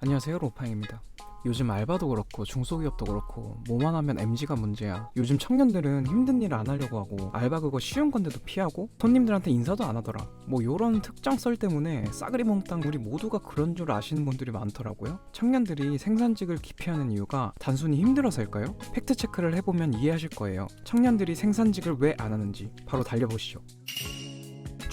안녕하세요 로팡입니다. 요즘 알바도 그렇고 중소기업도 그렇고 뭐만 하면 MG가 문제야. 요즘 청년들은 힘든 일 안 하려고 하고 알바 그거 쉬운 건데도 피하고 손님들한테 인사도 안 하더라. 뭐 요런 특정 썰 때문에 싸그리 몽땅 우리 모두가 그런 줄 아시는 분들이 많더라고요. 청년들이 생산직을 기피하는 이유가 단순히 힘들어서일까요? 팩트 체크를 해보면 이해하실 거예요. 청년들이 생산직을 왜 안 하는지 바로 달려보시죠.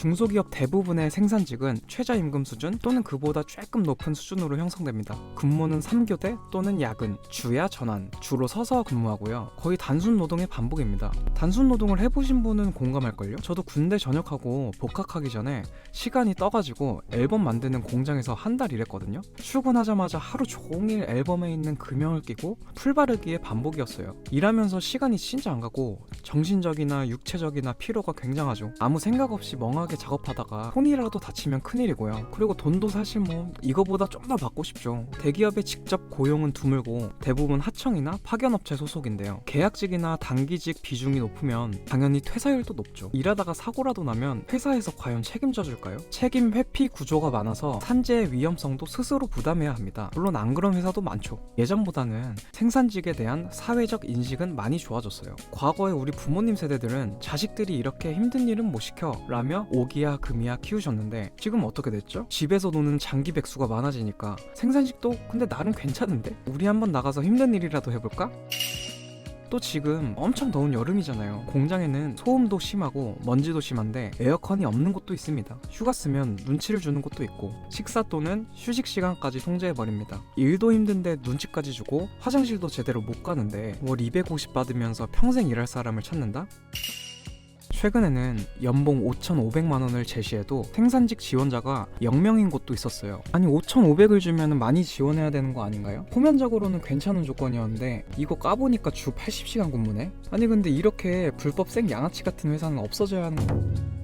중소기업 대부분의 생산직은 최저임금 수준 또는 그보다 조금 높은 수준으로 형성됩니다. 근무는 3교대 또는 야근, 주야 전환, 주로 서서 근무하고요. 거의 단순 노동의 반복입니다. 단순 노동을 해보신 분은 공감할걸요? 저도 군대 전역하고 복학하기 전에 시간이 떠가지고 앨범 만드는 공장에서 한 달 일했거든요. 출근하자마자 하루 종일 앨범에 있는 금형을 끼고 풀 바르기의 반복이었어요. 일하면서 시간이 진짜 안 가고 정신적이나 육체적이나 피로가 굉장하죠. 아무 생각 없이 멍하게 작업하다가 손이라도 다치면 큰일이고요. 그리고 돈도 사실 뭐 이거보다 좀 더 받고 싶죠. 대기업의 직접 고용은 드물고 대부분 하청이나 파견업체 소속인데요. 계약직이나 단기직 비중이 높으면 당연히 퇴사율도 높죠. 일하다가 사고라도 나면 회사에서 과연 책임져 줄까요? 책임 회피 구조가 많아서 산재의 위험성도 스스로 부담해야 합니다. 물론 안 그런 회사도 많죠. 예전보다는 생산직에 대한 사회적 인식은 많이 좋아졌어요. 과거에 우리 부모님 세대들은 자식들이 이렇게 힘든 일은 못 시켜 라며 오기야 금이야 키우셨는데 지금 어떻게 됐죠? 집에서 노는 장기 백수가 많아지니까 생산직도 근데 나름 괜찮은데? 우리 한번 나가서 힘든 일이라도 해볼까? 또 지금 엄청 더운 여름이잖아요. 공장에는 소음도 심하고 먼지도 심한데 에어컨이 없는 곳도 있습니다. 휴가 쓰면 눈치를 주는 곳도 있고 식사 또는 휴식 시간까지 통제해버립니다. 일도 힘든데 눈치까지 주고 화장실도 제대로 못 가는데 월 250 받으면서 평생 일할 사람을 찾는다? 최근에는 연봉 5,500만 원을 제시해도 생산직 지원자가 0명인 곳도 있었어요. 아니 5,500을 주면 많이 지원해야 되는 거 아닌가요? 표면적으로는 괜찮은 조건이었는데 이거 까보니까 주 80시간 근무네? 아니 근데 이렇게 불법 생 양아치 같은 회사는 없어져야 하는 거...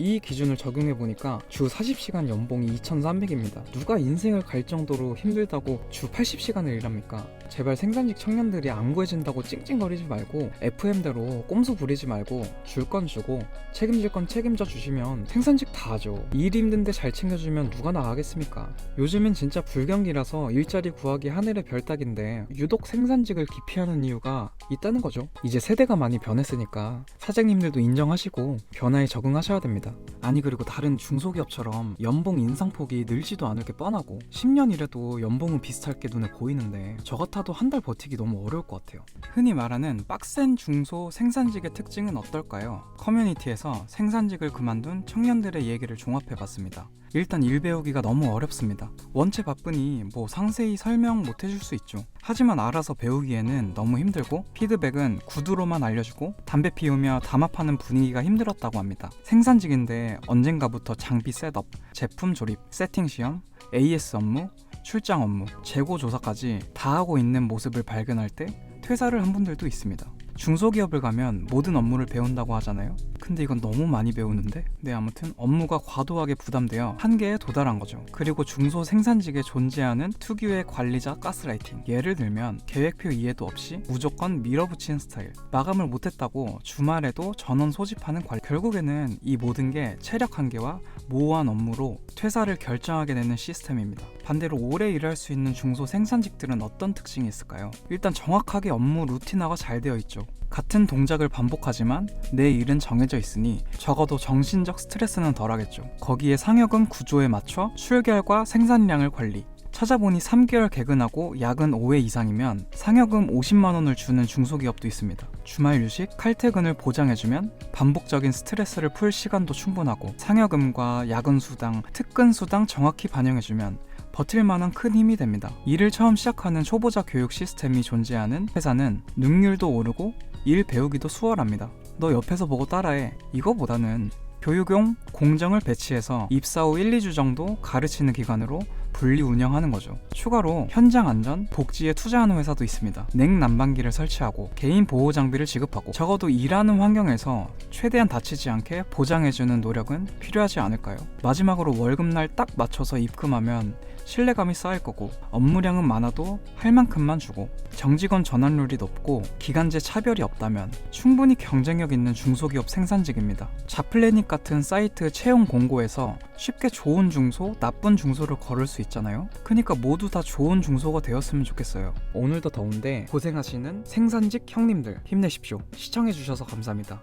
이 기준을 적용해 보니까 주 40시간 연봉이 2,300입니다. 누가 인생을 갈 정도로 힘들다고 주 80시간을 일합니까? 제발 생산직 청년들이 안 구해진다고 찡찡거리지 말고 FM대로 꼼수 부리지 말고 줄 건 주고 책임질 건 책임져 주시면 생산직 다 하죠. 일 힘든데 잘 챙겨주면 누가 나가겠습니까? 요즘엔 진짜 불경기라서 일자리 구하기 하늘의 별 따기인데 유독 생산직을 기피하는 이유가 있다는 거죠. 이제 세대가 많이 변했으니까 사장님들도 인정하시고 변화에 적응하셔야 됩니다. 아니 그리고 다른 중소기업처럼 연봉 인상폭이 늘지도 않을 게 뻔하고 10년 일해도 연봉은 비슷할 게 눈에 보이는데 저 같아도 한 달 버티기 너무 어려울 것 같아요. 흔히 말하는 빡센 중소 생산직의 특징은 어떨까요? 커뮤니티에서 생산직을 그만둔 청년들의 얘기를 종합해봤습니다. 일단 일 배우기가 너무 어렵습니다. 원체 바쁘니 뭐 상세히 설명 못 해줄 수 있죠. 하지만 알아서 배우기에는 너무 힘들고 피드백은 구두로만 알려주고 담배 피우며 담합하는 분위기가 힘들었다고 합니다. 생산직인데 언젠가부터 장비 셋업, 제품 조립, 세팅 시험, AS 업무, 출장 업무, 재고 조사까지 다 하고 있는 모습을 발견할 때 퇴사를 한 분들도 있습니다. 중소기업을 가면 모든 업무를 배운다고 하잖아요. 근데 이건 너무 많이 배우는데? 네, 아무튼 업무가 과도하게 부담되어 한계에 도달한 거죠. 그리고 중소 생산직에 존재하는 특유의 관리자 가스라이팅. 예를 들면 계획표 이해도 없이 무조건 밀어붙이는 스타일. 마감을 못했다고 주말에도 전원 소집하는 관리. 결국에는 이 모든 게 체력 한계와 모호한 업무로 퇴사를 결정하게 되는 시스템입니다. 반대로 오래 일할 수 있는 중소 생산직들은 어떤 특징이 있을까요? 일단 정확하게 업무 루틴화가 잘 되어 있죠. 같은 동작을 반복하지만 내 일은 정해져 있으니 적어도 정신적 스트레스는 덜하겠죠. 거기에 상여금 구조에 맞춰 출결과 생산량을 관리. 찾아보니 3개월 개근하고 야근 5회 이상이면 상여금 50만 원을 주는 중소기업도 있습니다. 주말 휴식, 칼퇴근을 보장해주면 반복적인 스트레스를 풀 시간도 충분하고 상여금과 야근 수당, 특근 수당 정확히 반영해주면 버틸 만한 큰 힘이 됩니다. 일을 처음 시작하는 초보자 교육 시스템이 존재하는 회사는 능률도 오르고 일 배우기도 수월합니다. 너 옆에서 보고 따라해. 이거보다는 교육용 공정을 배치해서 입사 후 1, 2주 정도 가르치는 기간으로 분리 운영하는 거죠. 추가로 현장 안전, 복지에 투자하는 회사도 있습니다. 냉난방기를 설치하고 개인 보호 장비를 지급하고 적어도 일하는 환경에서 최대한 다치지 않게 보장해주는 노력은 필요하지 않을까요? 마지막으로 월급날 딱 맞춰서 입금하면 신뢰감이 쌓일 거고 업무량은 많아도 할 만큼만 주고 정직원 전환율이 높고 기간제 차별이 없다면 충분히 경쟁력 있는 중소기업 생산직입니다. 자플래닛 같은 사이트 채용 공고에서 쉽게 좋은 중소, 나쁜 중소를 걸을 수 있 잖아요. 그러니까 모두 다 좋은 중소가 되었으면 좋겠어요. 오늘도 더운데 고생하시는 생산직 형님들 힘내십시오. 시청해주셔서 감사합니다.